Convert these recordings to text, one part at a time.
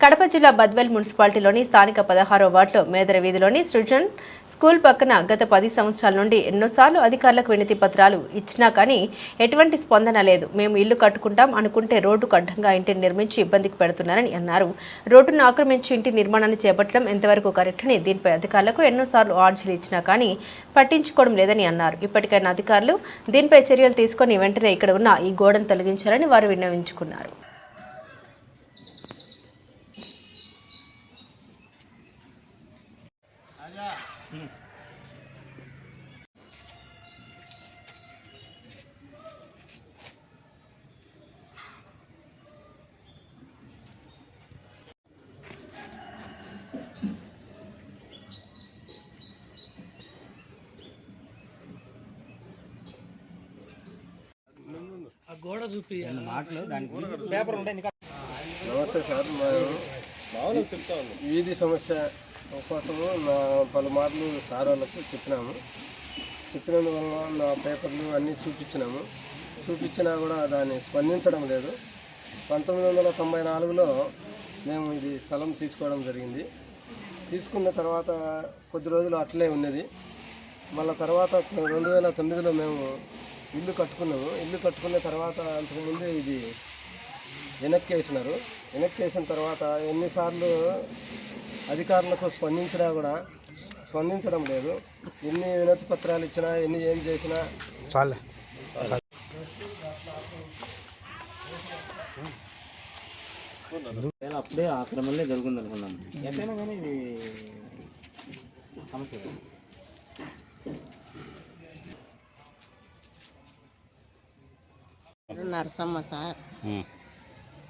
కడప జిల్లా బద్వెల్ మున్సిపాలిటీలోని స్థానిక పదహారో వార్డులో మేదర వీధిలోని సృజన్ స్కూల్ పక్కన గత పది సంవత్సరాల నుండి ఎన్నోసార్లు అధికారులకు వినతి పత్రాలు ఇచ్చినా కానీ ఎటువంటి స్పందన లేదు. మేము ఇల్లు కట్టుకుంటాం అనుకుంటే రోడ్డుకు అడ్డంగా ఇంటిని నిర్మించి ఇబ్బందికి పెడుతున్నారని అన్నారు. రోడ్డును ఆక్రమించి ఇంటి నిర్మాణాన్ని చేపట్టడం ఎంతవరకు కరెక్ట్ అని దీనిపై అధికారులకు ఎన్నోసార్లు ఆర్జీలు ఇచ్చినా కానీ పట్టించుకోవడం లేదని అన్నారు. ఇప్పటికైనా అధికారులు దీనిపై చర్యలు తీసుకొని వెంటనే ఇక్కడ ఉన్న ఈ గోడను తొలగించాలని వారు విన్నవించుకున్నారు. ఆ గోడ చూపియాలి నమస్తే సార్ మేము వీధి సమస్య. కోసము నా పలుమార్లు సార్ వాళ్ళకు చెప్పినాము. చెప్పినందువల్ల నా పేపర్లు అన్నీ చూపించినాము. చూపించినా కూడా దాన్ని స్పందించడం లేదు. పంతొమ్మిది వందల తొంభై నాలుగులో మేము ఇది స్థలం తీసుకోవడం జరిగింది. తీసుకున్న తర్వాత కొద్ది రోజులు అట్లే ఉన్నది. మళ్ళీ తర్వాత రెండు వేల తొమ్మిదిలో మేము ఇల్లు కట్టుకున్నాము. ఇల్లు కట్టుకున్న తర్వాత అంతకుముందు ఇది వెనక్కి వేసినారు వెనక్కి వేసిన తర్వాత ఎన్నిసార్లు అధికారులకు స్పందించినా కూడా స్పందించడం లేదు. ఎన్ని వినతి పత్రాలు ఇచ్చినా ఎన్ని ఏం చేసినా చాలే. అప్పుడే ఆక్రమణలే జరుగుతుంది అనుకున్నాం ఎట్లయినా కానీ ఇది సమస్య. నరసమ్మ సార్.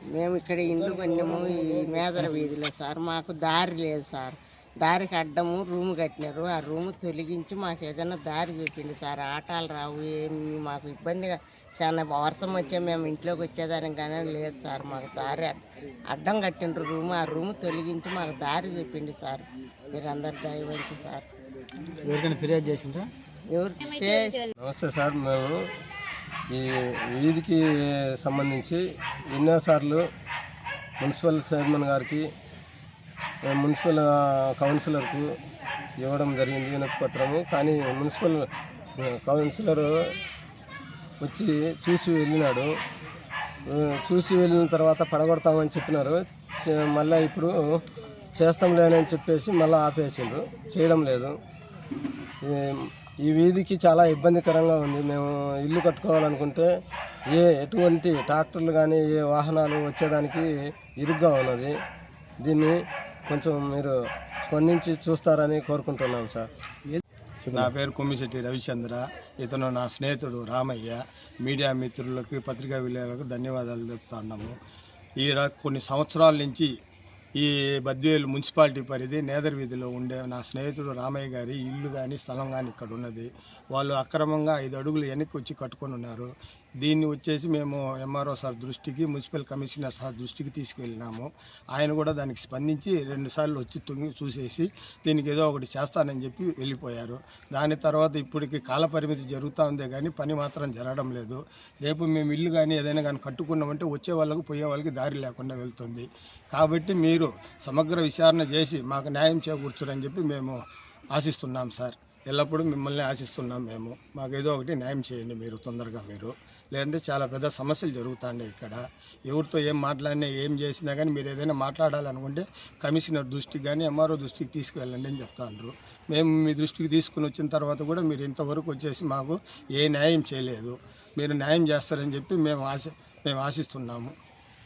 మేము ఇక్కడ ఇల్లు కొన్నాము ఈ మేదర వీధిలో సార్. మాకు దారి లేదు సార్. దారికి అడ్డము రూమ్ కట్టినారు. ఆ రూమ్ తొలగించి మాకు ఏదైనా దారి చూపింది సార్. ఆటాలు రావు ఏమి మాకు ఇబ్బందిగా చాలా వర్షం వచ్చే మేము ఇంట్లోకి వచ్చేదానికి కానీ లేదు సార్. మాకు దారి అడ్- అడ్డం కట్టిండ్రు రూమ్. ఆ రూమ్ తొలగించి మాకు దారి చూపిండి సార్. మీరు అందరు దయవంచి సార్. ఎవరికైనా ఫిర్యాదు చేసిండ్రా? ఎవరు నమస్తే సార్. మేము ఈ వీధికి సంబంధించి ఎన్నోసార్లు మున్సిపల్ చైర్మన్ గారికి మున్సిపల్ కౌన్సిలర్కు ఇవ్వడం జరిగింది వినతి పత్రము కానీ మున్సిపల్ కౌన్సిలర్ వచ్చి చూసి వెళ్ళినాడు. చూసి వెళ్ళిన తర్వాత పడగొడతామని చెప్పినారు. మళ్ళీ ఇప్పుడు చేస్తాం లేనని చెప్పేసి మళ్ళీ ఆపేసిండ్రు. చేయడం లేదు. ఈ- వీధికి చాలా ఇబ్బందికరంగా ఉంది. మేము ఇల్లు కట్టుకోవాలనుకుంటే ఏ ఎటువంటి ట్రాక్టర్లు కానీ ఏ వాహనాలు వచ్చేదానికి ఇరుగ్గా ఉన్నది. దీన్ని కొంచెం మీరు స్పందించి చూస్తారని కోరుకుంటున్నాం సార్. నా పేరు కొమ్మిశెట్టి రవిచంద్ర. ఇతను నా స్నేహితుడు రామయ్య. మీడియా మిత్రులకు పత్రికా విలేకరులకు ధన్యవాదాలు చెప్తున్నాము ఈడ కొన్ని సంవత్సరాల నుంచి ఈ బద్వేలు మున్సిపాలిటీ పరిధి నేదర్ వీధిలో ఉండే నా స్నేహితుడు రామయ్య గారి ఇల్లు కానీ స్థలం కానీ ఇక్కడ ఉన్నది వాళ్ళు అక్రమంగా ఐదు అడుగులు వెనక్కి వచ్చి కట్టుకొని ఉన్నారు. దీన్ని వచ్చేసి మేము ఎంఆర్ఓ సార్ దృష్టికి మున్సిపల్ కమిషనర్ సార్ దృష్టికి తీసుకెళ్ళినాము. ఆయన కూడా దానికి స్పందించి రెండుసార్లు వచ్చి తొంగి చూసేసి దీనికి ఏదో ఒకటి చేస్తానని చెప్పి వెళ్ళిపోయారు. దాని తర్వాత ఇప్పటికి కాలపరిమితి జరుగుతూ ఉందే కానీ పని మాత్రం జరగడం లేదు. రేపు మేము ఇల్లు కానీ ఏదైనా కానీ కట్టుకున్నామంటే వచ్చే వాళ్ళకు పోయే వాళ్ళకి దారి లేకుండా వెళ్తుంది. కాబట్టి మీరు సమగ్ర విచారణ చేసి మాకు న్యాయం చేకూర్చురని చెప్పి మేము ఆశిస్తున్నాం సార్. ఎల్లప్పుడూ మిమ్మల్ని ఆశిస్తున్నాం మేము. మాకు ఏదో ఒకటి న్యాయం చేయండి మీరు తొందరగా మీరు. లేదంటే చాలా పెద్ద సమస్యలు జరుగుతాయి ఇక్కడ. ఎవరితో ఏం మాట్లాడినా ఏం చేసినా కానీ మీరు ఏదైనా మాట్లాడాలనుకుంటే కమిషనర్ దృష్టికి కానీ ఎంఆర్ఓ దృష్టికి తీసుకువెళ్ళండి అని చెప్తాండ్రు. మేము మీ దృష్టికి తీసుకుని వచ్చిన తర్వాత కూడా మీరు ఇంతవరకు వచ్చేసి మాకు ఏ న్యాయం చేయలేదు. మీరు న్యాయం చేస్తారని చెప్పి మేము ఆశ మేము ఆశిస్తున్నాము.